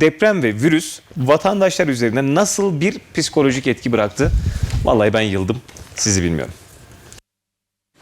deprem ve virüs vatandaşlar üzerinde nasıl bir psikolojik etki bıraktı? Vallahi ben yıldım. Sizi bilmiyorum.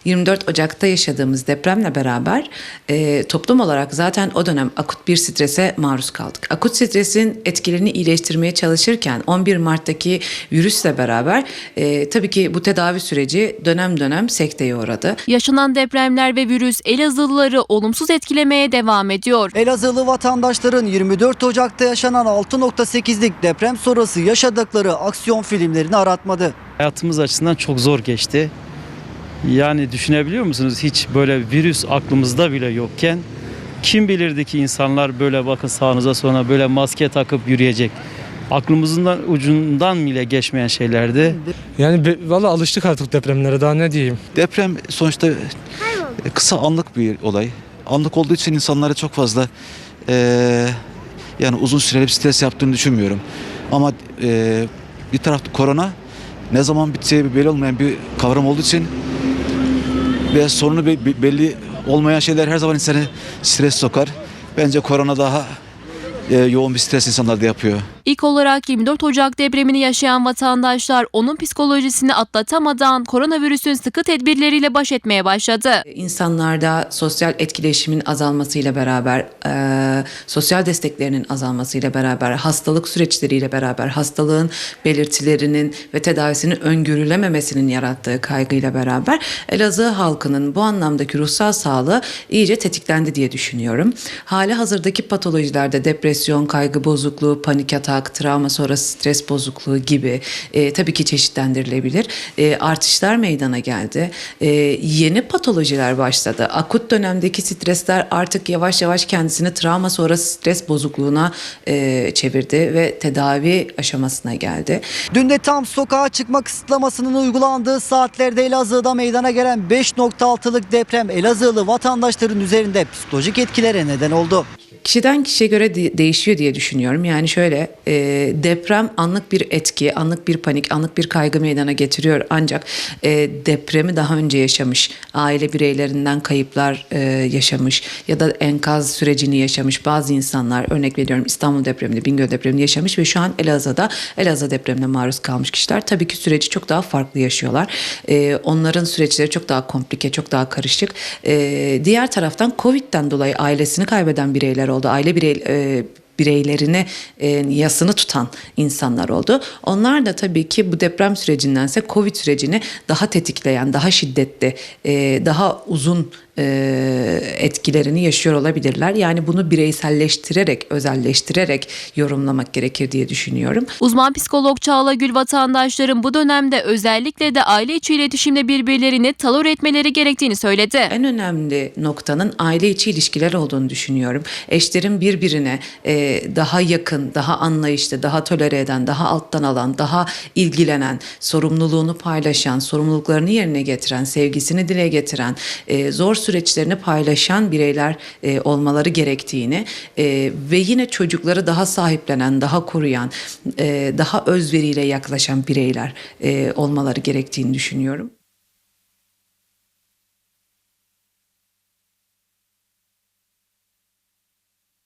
24 Ocak'ta yaşadığımız depremle beraber e, toplum olarak zaten o dönem akut bir strese maruz kaldık. Akut stresin etkilerini iyileştirmeye çalışırken 11 Mart'taki virüsle beraber e, tabii ki bu tedavi süreci dönem dönem sekteye uğradı. Yaşanan depremler ve virüs Elazığlıları olumsuz etkilemeye devam ediyor. Elazığlı vatandaşların 24 Ocak'ta yaşanan 6.8'lik deprem sonrası yaşadıkları aksiyon filmlerini aratmadı. Hayatımız açısından çok zor geçti. Yani düşünebiliyor musunuz? Hiç böyle virüs aklımızda bile yokken kim bilirdi ki insanlar böyle bakın sağınıza sonra böyle maske takıp yürüyecek. Aklımızın ucundan bile geçmeyen şeylerdi. Yani valla alıştık artık depremlere daha ne diyeyim. Deprem sonuçta kısa anlık bir olay. Anlık olduğu için insanlara çok fazla eee, yani uzun süreli bir stres yaptığını düşünmüyorum. Ama eee, bir tarafta korona ne zaman biteceği belli olmayan bir kavram olduğu için ve sorunu be- be- belli olmayan şeyler her zaman insanı stres sokar. Bence korona daha eee, yoğun bir stres insanlarda yapıyor. İlk olarak 24 Ocak depremini yaşayan vatandaşlar onun psikolojisini atlatamadan koronavirüsün sıkı tedbirleriyle baş etmeye başladı. İnsanlarda sosyal etkileşimin azalmasıyla beraber, e, sosyal desteklerinin azalmasıyla beraber, hastalık süreçleriyle beraber, hastalığın belirtilerinin ve tedavisinin öngörülememesinin yarattığı kaygıyla beraber Elazığ halkının bu anlamdaki ruhsal sağlığı iyice tetiklendi diye düşünüyorum. Hali hazırdaki patolojilerde depresyon, kaygı bozukluğu, panik atak, travma sonrası stres bozukluğu gibi e, tabii ki çeşitlendirilebilir. E, artışlar meydana geldi. E, yeni patolojiler başladı. Akut dönemdeki stresler artık yavaş yavaş kendisini travma sonrası stres bozukluğuna e, çevirdi ve tedavi aşamasına geldi. Dün de tam sokağa çıkma kısıtlamasının uygulandığı saatlerde Elazığ'da meydana gelen 5.6'lık deprem Elazığlı vatandaşların üzerinde psikolojik etkilere neden oldu. Kişiden kişiye göre de- değişiyor diye düşünüyorum. Yani şöyle e, deprem anlık bir etki, anlık bir panik, anlık bir kaygı meydana getiriyor. Ancak e, depremi daha önce yaşamış, aile bireylerinden kayıplar e, yaşamış ya da enkaz sürecini yaşamış bazı insanlar örnek veriyorum İstanbul depremini, Bingöl depremini yaşamış ve şu an Elazığ'da Elazığ depremine maruz kalmış kişiler tabii ki süreci çok daha farklı yaşıyorlar. E, onların süreçleri çok daha komplike, çok daha karışık. E, diğer taraftan Covid'den dolayı ailesini kaybeden bireyler oldu. Aile birey e, bireylerini e, yasını tutan insanlar oldu. Onlar da tabii ki bu deprem sürecindense Covid sürecini daha tetikleyen, daha şiddetli, e, daha uzun e, etkilerini yaşıyor olabilirler. Yani bunu bireyselleştirerek, özelleştirerek yorumlamak gerekir diye düşünüyorum. Uzman psikolog Çağla Gül vatandaşların bu dönemde özellikle de aile içi iletişimde birbirlerini tolere etmeleri gerektiğini söyledi. En önemli noktanın aile içi ilişkiler olduğunu düşünüyorum. Eşlerin birbirine daha yakın, daha anlayışlı, daha tolere eden, daha alttan alan, daha ilgilenen, sorumluluğunu paylaşan, sorumluluklarını yerine getiren, sevgisini dile getiren, e, zor süreçlerini paylaşan bireyler e, olmaları gerektiğini e, ve yine çocukları daha sahiplenen, daha koruyan, e, daha özveriyle yaklaşan bireyler e, olmaları gerektiğini düşünüyorum.